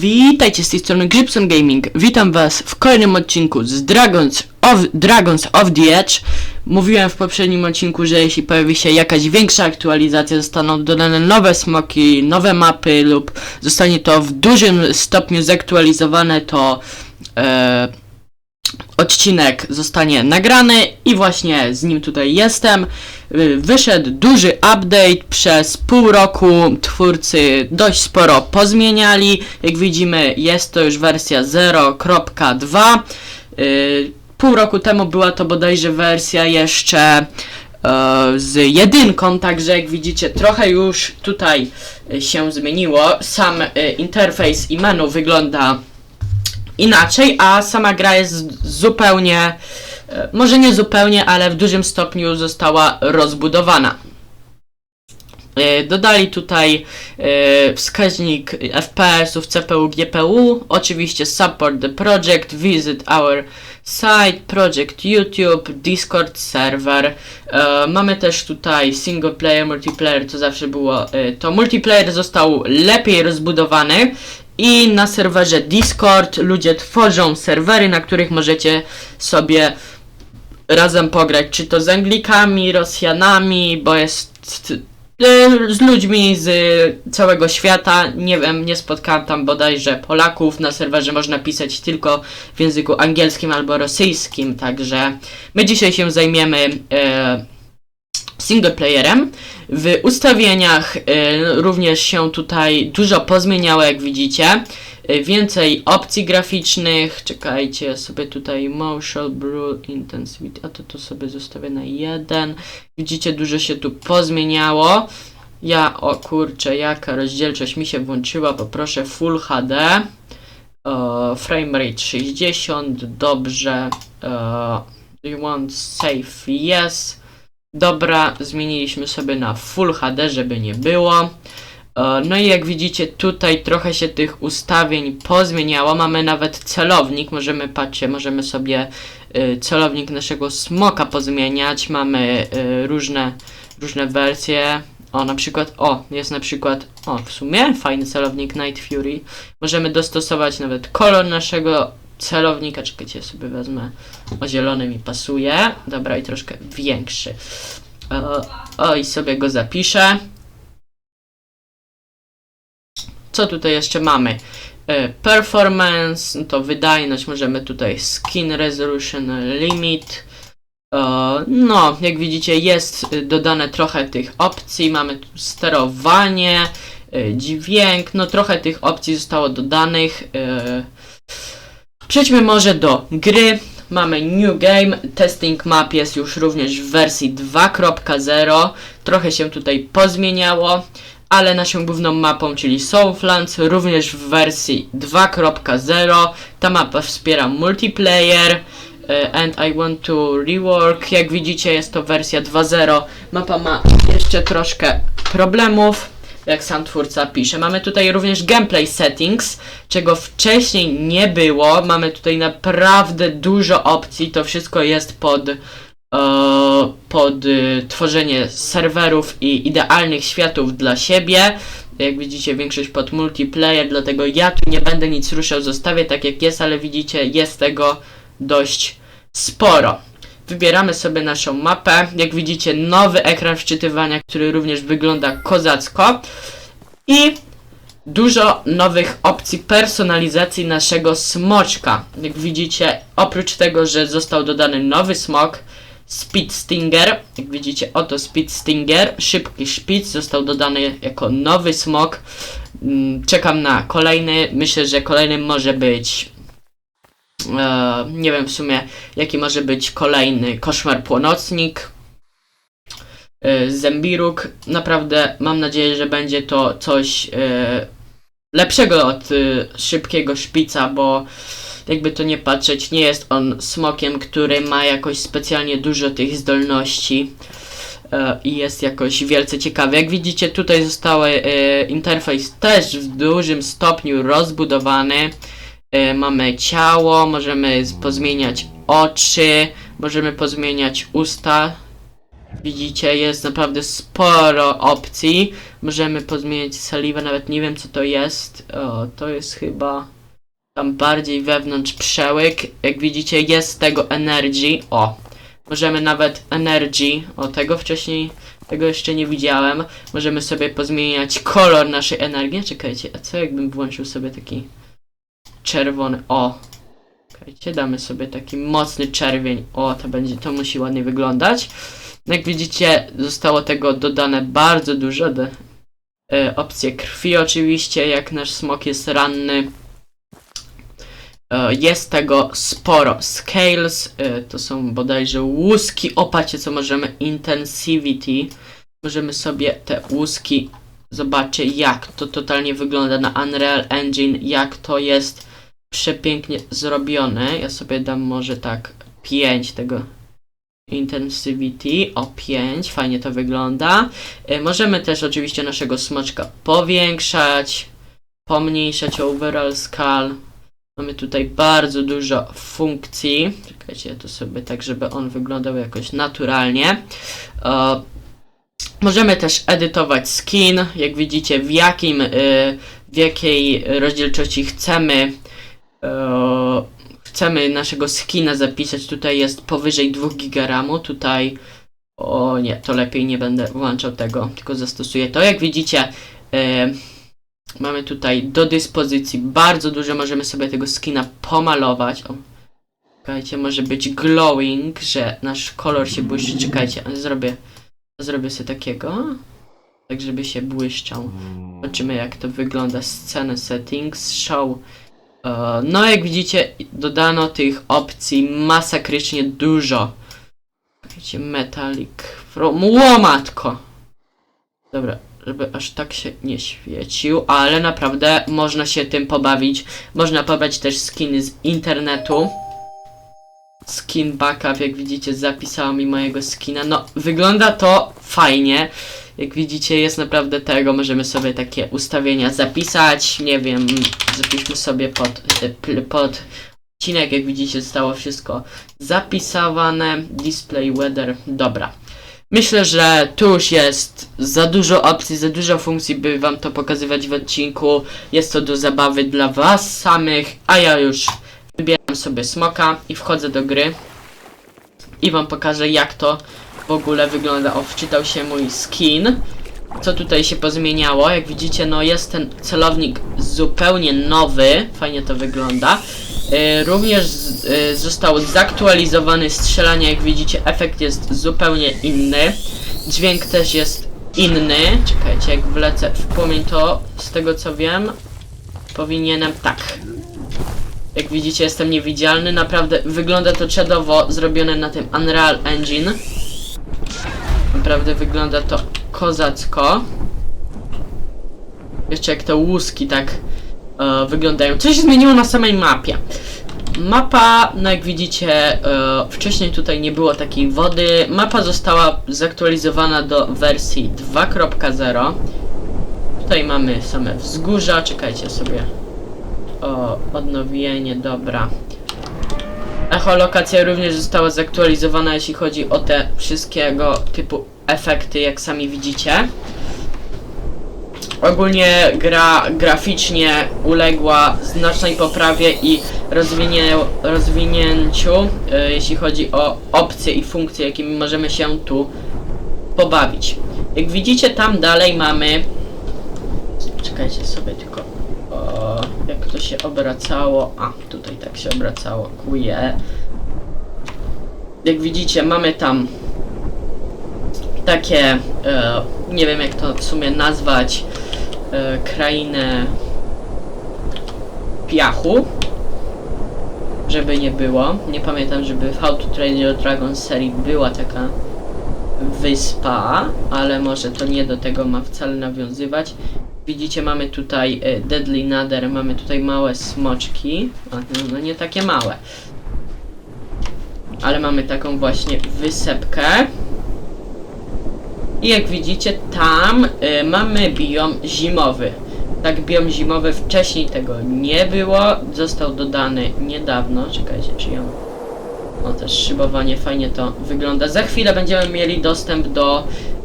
Witajcie z tej strony Grypson Gaming. Witam was w kolejnym odcinku z Dragons of, Dragons of the Edge. Mówiłem w poprzednim odcinku, że jeśli pojawi się jakaś większa aktualizacja, zostaną dodane nowe smoki, nowe mapy lub zostanie to w dużym stopniu zaktualizowane, to e, odcinek zostanie nagrany i właśnie z nim tutaj jestem. Y, Wyszedł duży update, przez pół roku twórcy dość sporo pozmieniali. Jak widzimy jest to już wersja 0.2. Y, Pół roku temu była to bodajże wersja jeszcze e, z jedynką, także jak widzicie trochę już tutaj się zmieniło. Sam y, interfejs i menu wygląda inaczej, a sama gra jest zupełnie, e, może nie zupełnie, ale w dużym stopniu została rozbudowana. E, Dodali tutaj e, wskaźnik FPS-ów, CPU, GPU, oczywiście support the project, visit our site, project YouTube, Discord server. Mamy też tutaj single player, multiplayer, to zawsze było. To multiplayer został lepiej rozbudowany i na serwerze Discord ludzie tworzą serwery, na których możecie sobie razem pograć, czy to z Anglikami, Rosjanami, bo jest z ludźmi z całego świata. Nie wiem, nie spotkałem tam bodajże Polaków. Na serwerze można pisać tylko w języku angielskim albo rosyjskim, także my dzisiaj się zajmiemy e, single playerem. W ustawieniach e, również się tutaj dużo pozmieniało, jak widzicie. E, Więcej opcji graficznych. Czekajcie, sobie tutaj motion blur intensity, a to tu sobie zostawię na jeden. Widzicie, dużo się tu pozmieniało. Ja, o kurczę, jaka rozdzielczość mi się włączyła, poproszę Full HD. Frame rate 60, dobrze. Do you want save? Yes. Dobra, zmieniliśmy sobie na Full HD, żeby nie było. E, No i jak widzicie, tutaj trochę się tych ustawień pozmieniało. Mamy nawet celownik, możemy, patrzcie, możemy sobie y, celownik naszego smoka pozmieniać. Mamy y, różne, różne wersje. O, na przykład, o, jest na przykład, o, w sumie fajny celownik Night Fury. Możemy dostosować nawet kolor naszego celownika. Czekajcie, sobie wezmę. O, zielony mi pasuje. Dobra, i troszkę większy. E, o, i sobie go zapiszę. Co tutaj jeszcze mamy? E, Performance, no to wydajność, możemy tutaj Skin Resolution Limit. E, No, jak widzicie, jest dodane trochę tych opcji. Mamy tu sterowanie, y, dźwięk, no trochę tych opcji zostało dodanych. Przejdźmy może do gry. Mamy New Game, Testing Map jest już również w wersji 2.0. Trochę się tutaj pozmieniało, ale naszą główną mapą, czyli Southlands, również w wersji 2.0. Ta mapa wspiera multiplayer. e, And I want to rework. Jak widzicie, jest to wersja 2.0. Mapa ma jeszcze troszkę problemów, jak sam twórca pisze. Mamy tutaj również gameplay settings, czego wcześniej nie było. Mamy tutaj naprawdę dużo opcji. To wszystko jest pod, e, pod e, tworzenie serwerów i idealnych światów dla siebie. Jak widzicie, większość pod multiplayer, dlatego ja tu nie będę nic ruszał, zostawię tak jak jest, ale widzicie, jest tego dość sporo. Wybieramy sobie naszą mapę. Jak widzicie, nowy ekran wczytywania, który również wygląda kozacko. I dużo nowych opcji personalizacji naszego smoczka. Jak widzicie, oprócz tego, że został dodany nowy smok, Speed Stinger, jak widzicie, oto Speed Stinger, szybki szpic, został dodany jako nowy smok. Mm, Czekam na kolejny, myślę, że kolejnym może być nie wiem w sumie jaki może być kolejny koszmar płonocnik. E, Zembiruk. Naprawdę mam nadzieję, że będzie to coś e, lepszego od e, szybkiego szpica, bo jakby to nie patrzeć, nie jest on smokiem, który ma jakoś specjalnie dużo tych zdolności e, i jest jakoś wielce ciekawy. Jak widzicie, tutaj zostały e, interfejs też w dużym stopniu rozbudowany. E, mamy ciało, możemy pozmieniać oczy, możemy pozmieniać usta. Widzicie, jest naprawdę sporo opcji. Możemy pozmieniać saliwę, nawet nie wiem co to jest. O, to jest chyba tam bardziej wewnątrz przełyk. Jak widzicie, jest tego energy. O, możemy nawet energy. O, tego wcześniej, tego jeszcze nie widziałem. Możemy sobie pozmieniać kolor naszej energii. Czekajcie, a co jakbym włączył sobie taki czerwony? O, czekajcie, damy sobie taki mocny czerwień. O, to będzie, to musi ładnie wyglądać. Jak widzicie, zostało tego dodane bardzo dużo. De, e, opcje krwi oczywiście, jak nasz smok jest ranny. E, jest tego sporo. Scales, e, to są bodajże łuski. Opatrzcie, co możemy. Intensivity. Możemy sobie te łuski zobaczcie, jak to totalnie wygląda na Unreal Engine, jak to jest przepięknie zrobione. Ja sobie dam może tak 5 tego Intensivity o 5, fajnie to wygląda. Y, możemy też oczywiście naszego smoczka powiększać, pomniejszać overall scale. Mamy tutaj bardzo dużo funkcji. Czekajcie, ja to sobie tak, żeby on wyglądał jakoś naturalnie. E, możemy też edytować skin, jak widzicie w jakim, y, w jakiej rozdzielczości chcemy e, chcemy naszego skina zapisać, tutaj jest powyżej 2 gigaramu, tutaj o nie, to lepiej nie będę włączał tego, tylko zastosuję to. Jak widzicie, e, mamy tutaj do dyspozycji bardzo dużo, możemy sobie tego skina pomalować. O, czekajcie, może być glowing, że nasz kolor się błyszczy. Czekajcie, zrobię, zrobię sobie takiego, tak żeby się błyszczał. Zobaczymy jak to wygląda. Scena settings, show No, jak widzicie, dodano tych opcji masakrycznie dużo. Widzicie, Metallic from... Łomatko! Dobra, żeby aż tak się nie świecił, ale naprawdę można się tym pobawić. Można pobrać też skiny z internetu. Skin backup, jak widzicie, zapisało mi mojego skina. No, wygląda to fajnie. Jak widzicie, jest naprawdę tego. Możemy sobie takie ustawienia zapisać. Nie wiem, zapiszmy sobie pod, pod odcinek. Jak widzicie, zostało wszystko zapisywane. Display weather. Dobra. Myślę, że tu już jest za dużo opcji, za dużo funkcji, by wam to pokazywać w odcinku. Jest to do zabawy dla was samych, a ja już wybieram sobie smoka i wchodzę do gry. I wam pokażę jak to w ogóle wygląda. O, wczytał się mój skin. Co tutaj się pozmieniało? Jak widzicie, no jest ten celownik zupełnie nowy. Fajnie to wygląda. Yy, również yy, został zaktualizowany strzelanie. Jak widzicie, efekt jest zupełnie inny. Dźwięk też jest inny. Czekajcie, jak wlecę w płomień, to z tego co wiem, powinienem tak. Jak widzicie, jestem niewidzialny. Naprawdę wygląda to czadowo zrobione na tym Unreal Engine. Naprawdę wygląda to kozacko. Jeszcze jak te łuski tak e, wyglądają. Co się zmieniło na samej mapie? Mapa, no jak widzicie, e, wcześniej tutaj nie było takiej wody. Mapa została zaktualizowana do wersji 2.0. Tutaj mamy same wzgórza, czekajcie sobie. O, odnowienie, dobra. Echolokacja również została zaktualizowana, jeśli chodzi o te wszystkiego typu efekty, jak sami widzicie. Ogólnie gra graficznie uległa znacznej poprawie i rozwinięciu, e, jeśli chodzi o opcje i funkcje, jakimi możemy się tu pobawić. Jak widzicie, tam dalej mamy. Czekajcie sobie tylko. Jak to się obracało. A, tutaj tak się obracało. Kuje. Jak widzicie, mamy tam takie, e, nie wiem jak to w sumie nazwać, e, krainę piachu, żeby nie było. Nie pamiętam, żeby w How to Train Your Dragon serii była taka wyspa, ale może to nie do tego ma wcale nawiązywać. Widzicie, mamy tutaj e, Deadly Nader, mamy tutaj małe smoczki, no, no nie takie małe. Ale mamy taką właśnie wysepkę. I jak widzicie, tam y, mamy biom zimowy. Tak, biom zimowy wcześniej tego nie było. Został dodany niedawno. Czekajcie, czy ja. O, też szybowanie fajnie to wygląda. Za chwilę będziemy mieli dostęp do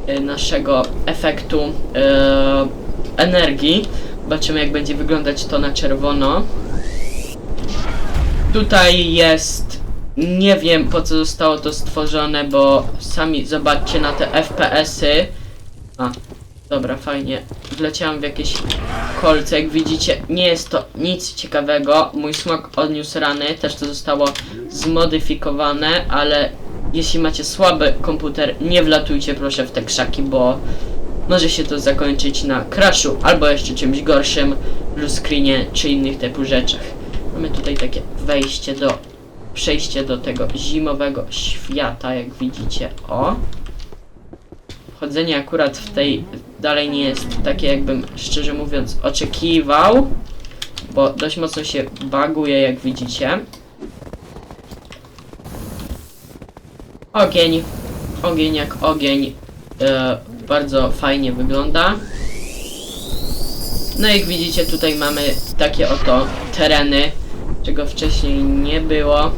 y, naszego efektu y, energii. Zobaczymy jak będzie wyglądać to na czerwono. Tutaj jest... Nie wiem po co zostało to stworzone, bo sami zobaczcie na te FPS-y. A, dobra, fajnie. Wleciałem w jakieś kolce, jak widzicie, nie jest to nic ciekawego. Mój smok odniósł rany, też to zostało zmodyfikowane, ale jeśli macie słaby komputer, nie wlatujcie proszę w te krzaki, bo może się to zakończyć na crashu, albo jeszcze czymś gorszym, blue screenie czy innych typu rzeczach. Mamy tutaj takie wejście do, przejście do tego zimowego świata, jak widzicie, o. Chodzenie akurat w tej dalej nie jest takie, jakbym szczerze mówiąc oczekiwał, bo dość mocno się baguje, jak widzicie. Ogień, ogień jak ogień, e, bardzo fajnie wygląda. No jak widzicie tutaj mamy takie oto tereny, czego wcześniej nie było.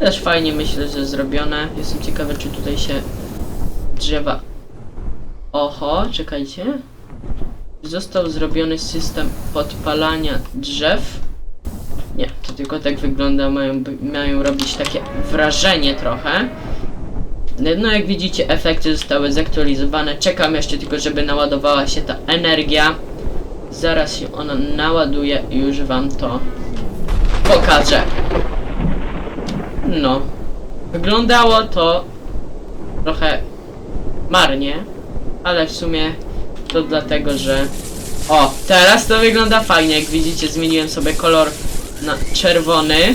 Też fajnie myślę, że zrobione. Jestem ciekawy, czy tutaj się drzewa... Oho, czekajcie. Został zrobiony system podpalania drzew. Nie, to tylko tak wygląda, mają, mają robić takie wrażenie trochę. No jak widzicie, efekty zostały zaktualizowane. Czekam jeszcze tylko, żeby naładowała się ta energia. Zaraz się ona naładuje i już wam to pokażę. No. Wyglądało to trochę marnie, ale w sumie to dlatego, że... O, teraz to wygląda fajnie. Jak widzicie, zmieniłem sobie kolor na czerwony.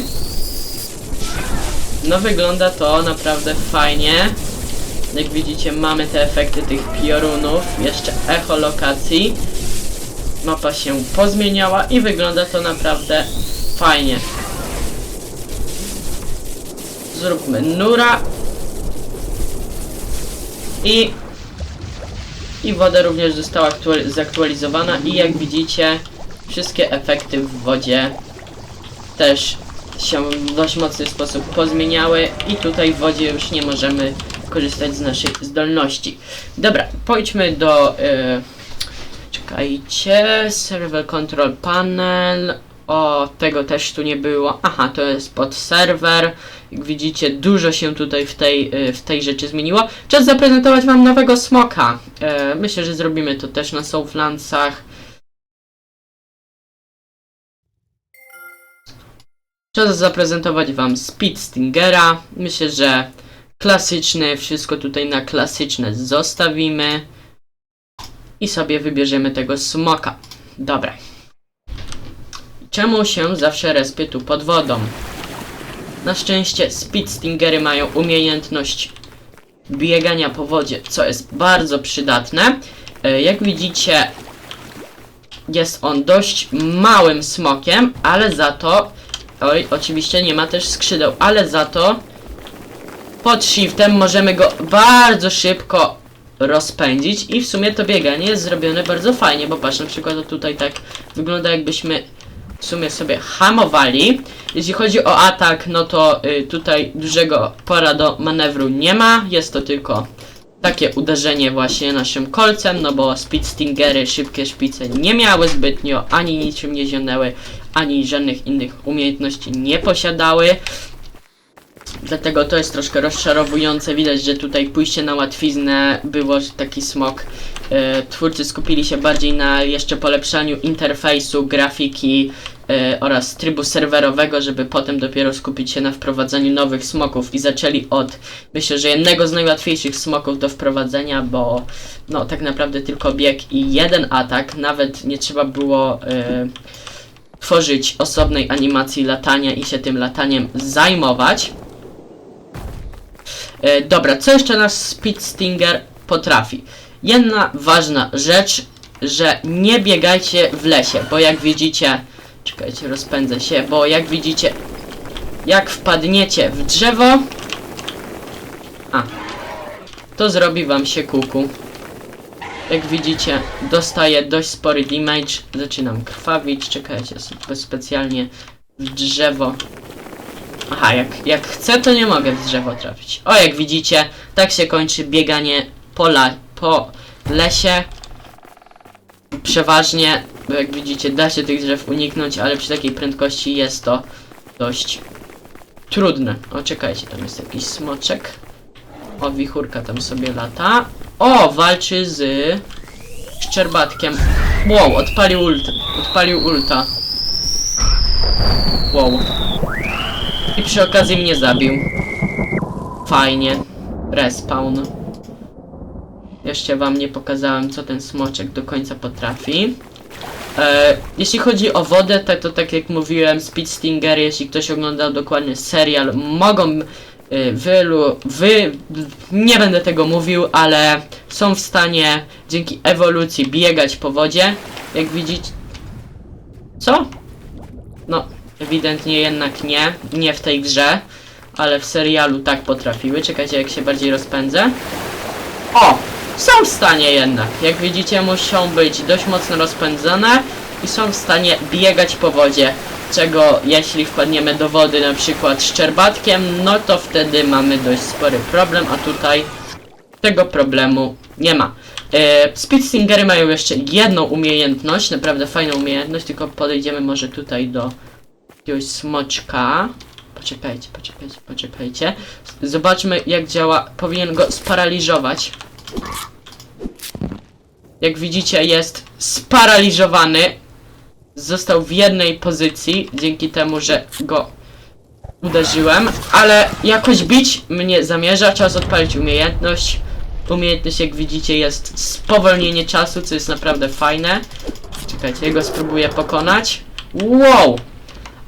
No wygląda to naprawdę fajnie. Jak widzicie mamy te efekty tych piorunów, jeszcze echolokacji. Mapa się pozmieniała i wygląda to naprawdę fajnie. Zróbmy nura. I i woda również została aktual- zaktualizowana i jak widzicie wszystkie efekty w wodzie też się w dość mocny sposób pozmieniały i tutaj w wodzie już nie możemy korzystać z naszej zdolności. Dobra, pójdźmy do... y, czekajcie, server control panel... O, tego też tu nie było. Aha, to jest pod serwer. Jak widzicie, dużo się tutaj w tej, y, w tej rzeczy zmieniło. Czas zaprezentować wam nowego smoka. E, myślę, że zrobimy to też na Soulflancach. Czas zaprezentować wam Speed Stingera. Myślę, że klasyczny, wszystko tutaj na klasyczne zostawimy. I sobie wybierzemy tego smoka. Dobra. Czemu się zawsze respię tu pod wodą? Na szczęście Speed Stingery mają umiejętność biegania po wodzie, co jest bardzo przydatne. E, Jak widzicie, jest on dość małym smokiem, ale za to, oj, oczywiście nie ma też skrzydeł, ale za to pod shiftem możemy go bardzo szybko rozpędzić i w sumie to bieganie jest zrobione bardzo fajnie, bo patrz, na przykład o tutaj tak wygląda jakbyśmy w sumie sobie hamowali. Jeśli chodzi o atak, no to y, tutaj dużego pora do manewru nie ma. Jest to tylko takie uderzenie właśnie naszym kolcem, no bo speed stingery, szybkie szpice nie miały zbytnio, ani niczym nie zionęły, ani żadnych innych umiejętności nie posiadały. Dlatego to jest troszkę rozczarowujące. Widać, że tutaj pójście na łatwiznę było, taki smok. E, twórcy skupili się bardziej na jeszcze polepszaniu interfejsu, grafiki e, oraz trybu serwerowego, żeby potem dopiero skupić się na wprowadzaniu nowych smoków i zaczęli od, myślę, że jednego z najłatwiejszych smoków do wprowadzenia, bo no tak naprawdę tylko bieg i jeden atak, nawet nie trzeba było e, tworzyć osobnej animacji latania i się tym lataniem zajmować. E, dobra, co jeszcze nasz Speed Stinger potrafi? Jedna ważna rzecz, że nie biegajcie w lesie, bo jak widzicie, czekajcie, rozpędzę się, bo jak widzicie, jak wpadniecie w drzewo, a, to zrobi wam się kuku. Jak widzicie, dostaję dość spory damage, zaczynam krwawić, czekajcie, sobie specjalnie w drzewo Aha, jak, jak chcę, to nie mogę w drzewo trafić. O, jak widzicie, tak się kończy bieganie po, la, po lesie. Przeważnie, bo jak widzicie, da się tych drzew uniknąć, ale przy takiej prędkości jest to dość trudne. O, czekajcie, tam jest jakiś smoczek. O, wichurka tam sobie lata. O, walczy z szczerbatkiem. Wow, odpalił ult. Odpalił ulta. Wow. I przy okazji mnie zabił. Fajnie. Respawn. Jeszcze wam nie pokazałem, co ten smoczek do końca potrafi. E, jeśli chodzi o wodę, tak to tak jak mówiłem, Speed Stinger, jeśli ktoś oglądał dokładnie serial, mogą y, wielu, wy, nie będę tego mówił, ale są w stanie dzięki ewolucji biegać po wodzie, jak widzicie. Co? No, ewidentnie jednak nie, nie w tej grze, ale w serialu tak potrafiły. Czekajcie, jak się bardziej rozpędzę. O! Są w stanie jednak. Jak widzicie, muszą być dość mocno rozpędzone i są w stanie biegać po wodzie. Czego jeśli wpadniemy do wody na przykład szczerbatkiem, no to wtedy mamy dość spory problem, a tutaj tego problemu nie ma. E, Speed Stingery mają jeszcze jedną umiejętność, naprawdę fajną umiejętność, tylko podejdziemy może tutaj do jakiegoś smoczka. Poczekajcie, poczekajcie, poczekajcie. Zobaczmy jak działa. Powinien go sparaliżować. Jak widzicie jest sparaliżowany. Został w jednej pozycji dzięki temu, że go uderzyłem, ale jakoś bić mnie zamierza. Czas odpalić umiejętność. Umiejętność jak widzicie jest spowolnienie czasu, co jest naprawdę fajne. Czekajcie, ja go spróbuję pokonać. Wow!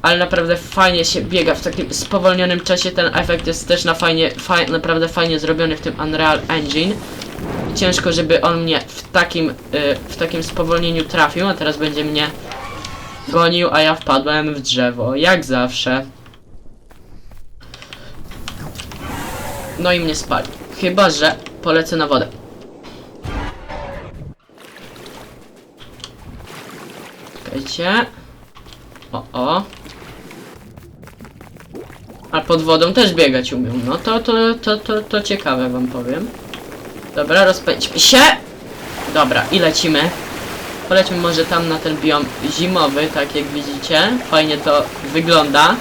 Ale naprawdę fajnie się biega w takim spowolnionym czasie. Ten efekt jest też na fajnie, faj, naprawdę fajnie zrobiony w tym Unreal Engine. Ciężko, żeby on mnie w takim, y, w takim spowolnieniu trafił, a teraz będzie mnie gonił, a ja wpadłem w drzewo, jak zawsze. No i mnie spali. Chyba, że polecę na wodę. Czekajcie. O, o. A pod wodą też biegać umiem. No to, to, to, to, to ciekawe wam powiem. Dobra, rozpędźmy się. Dobra, i lecimy. Polećmy może tam na ten biom zimowy, tak jak widzicie. Fajnie to wygląda.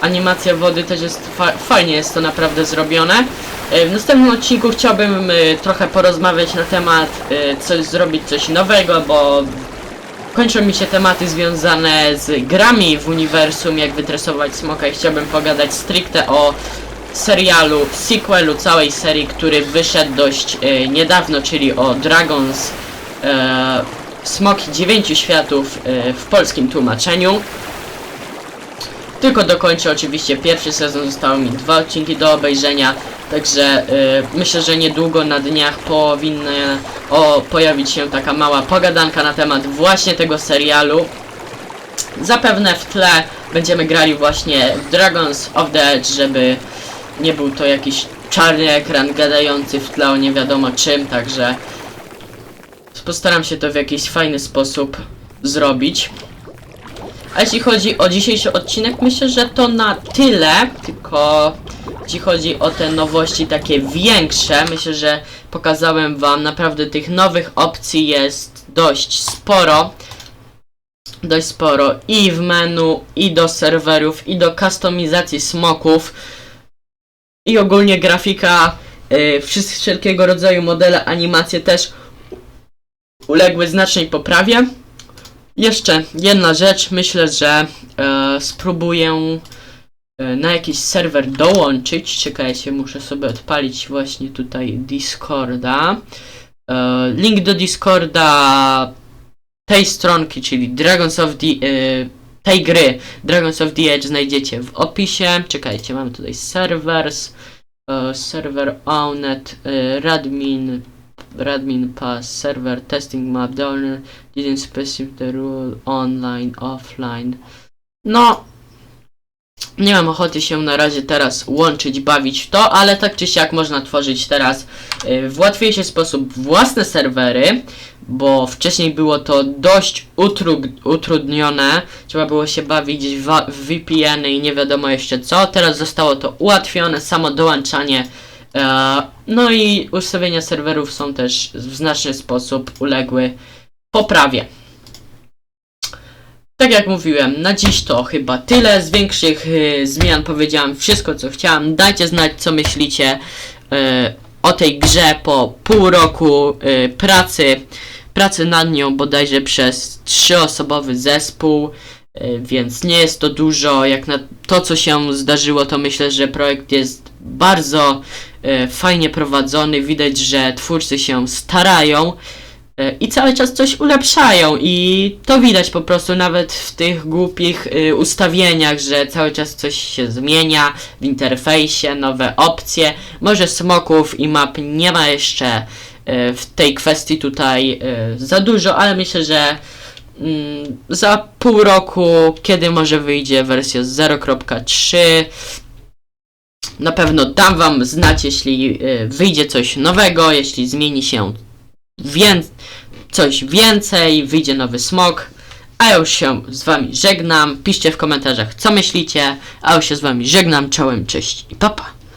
Animacja wody też jest fa fajnie jest to naprawdę zrobione. E, w następnym odcinku chciałbym e, trochę porozmawiać na temat e, coś zrobić coś nowego, bo kończą mi się tematy związane z grami w uniwersum, jak wytresować smoka i chciałbym pogadać stricte o serialu, sequelu całej serii, który wyszedł dość e, niedawno, czyli o Dragons e, Smoki Dziewięciu Światów e, w polskim tłumaczeniu. Tylko dokończę oczywiście pierwszy sezon, zostały mi dwa odcinki do obejrzenia, także y, myślę, że niedługo na dniach powinna o, pojawić się taka mała pogadanka na temat właśnie tego serialu. Zapewne w tle będziemy grali właśnie w Dragons of the Edge, żeby nie był to jakiś czarny ekran gadający w tle o nie wiadomo czym, także postaram się to w jakiś fajny sposób zrobić. A jeśli chodzi o dzisiejszy odcinek, myślę, że to na tyle, tylko jeśli chodzi o te nowości takie większe, myślę, że pokazałem wam naprawdę tych nowych opcji jest dość sporo. Dość sporo i w menu, i do serwerów, i do kustomizacji smoków, i ogólnie grafika, yy, wszys- wszelkiego rodzaju modele, animacje też uległy znacznej poprawie. Jeszcze jedna rzecz, myślę, że e, spróbuję e, na jakiś serwer dołączyć. Czekajcie, muszę sobie odpalić właśnie tutaj Discorda. E, link do Discorda tej stronki, czyli Dragons of the... E, tej gry Dragons of the Edge znajdziecie w opisie. Czekajcie, mamy tutaj servers, e, server owned, e, radmin, radmin pass, server testing map, download didn't specify the rule online, offline. No, Nie mam ochoty się na razie teraz łączyć, bawić w to, ale tak czy siak można tworzyć teraz y, w łatwiejszy sposób własne serwery, bo wcześniej było to dość utru- utrudnione, trzeba było się bawić w, VPN-y i nie wiadomo jeszcze co. Teraz zostało to ułatwione, samo dołączanie. E, no i ustawienia serwerów są też w znaczny sposób uległy poprawie. Tak jak mówiłem, na dziś to chyba tyle. Z większych y, zmian powiedziałem wszystko, co chciałem. Dajcie znać, co myślicie y, o tej grze po pół roku y, pracy. Pracy nad nią bodajże przez trzyosobowy zespół, y, więc nie jest to dużo. Jak na to, co się zdarzyło, to myślę, że projekt jest bardzo y, fajnie prowadzony. Widać, że twórcy się starają. E, i cały czas coś ulepszają i to widać po prostu nawet w tych głupich y, ustawieniach, że cały czas coś się zmienia w interfejsie, nowe opcje. Może smoków i map nie ma jeszcze y, w tej kwestii tutaj y, za dużo, ale myślę, że mm, za pół roku, kiedy może wyjdzie wersja 0.3 na pewno dam wam znać, jeśli wyjdzie coś nowego, jeśli zmieni się coś więcej, wyjdzie nowy smok. A ja już się z wami żegnam. Piszcie w komentarzach, co myślicie. A już się z wami żegnam. Czołem, cześć i papa.